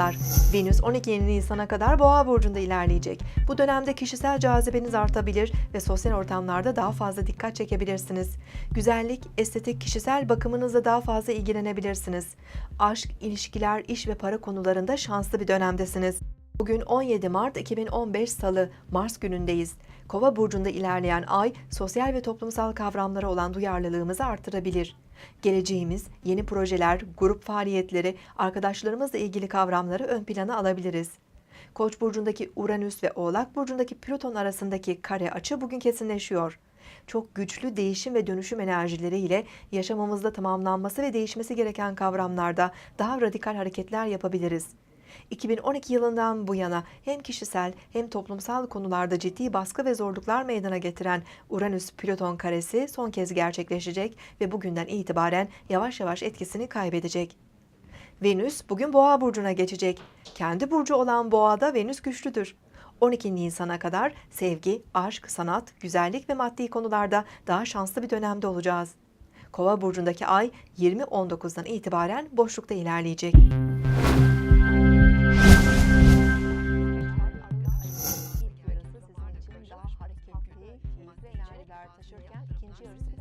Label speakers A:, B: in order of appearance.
A: Boğalar, Venüs 12 Nisan'a kadar Boğa burcunda ilerleyecek. Bu dönemde kişisel cazibeniz artabilir ve sosyal ortamlarda daha fazla dikkat çekebilirsiniz. Güzellik, estetik, kişisel bakımınızla daha fazla ilgilenebilirsiniz. Aşk, ilişkiler, iş ve para konularında şanslı bir dönemdesiniz. Bugün 17 Mart 2015 Salı, Mars günündeyiz. Kova burcunda ilerleyen ay, sosyal ve toplumsal kavramlara olan duyarlılığımızı artırabilir. Geleceğimiz, yeni projeler, grup faaliyetleri, arkadaşlarımızla ilgili kavramları ön plana alabiliriz. Koç burcundaki Uranüs ve Oğlak burcundaki Plüton arasındaki kare açı bugün kesinleşiyor. Çok güçlü değişim ve dönüşüm enerjileriyle yaşamımızda tamamlanması ve değişmesi gereken kavramlarda daha radikal hareketler yapabiliriz. 2012 yılından bu yana hem kişisel hem toplumsal konularda ciddi baskı ve zorluklar meydana getiren Uranüs-Plüton karesi son kez gerçekleşecek ve bugünden itibaren yavaş yavaş etkisini kaybedecek. Venüs bugün Boğa burcuna geçecek. Kendi burcu olan Boğa'da Venüs güçlüdür. 12 Nisan'a kadar sevgi, aşk, sanat, güzellik ve maddi konularda daha şanslı bir dönemde olacağız. Kova burcundaki ay 20.19'dan itibaren boşlukta ilerleyecek. değil, keyifli enerjiler taşırken ikinci yarısı bir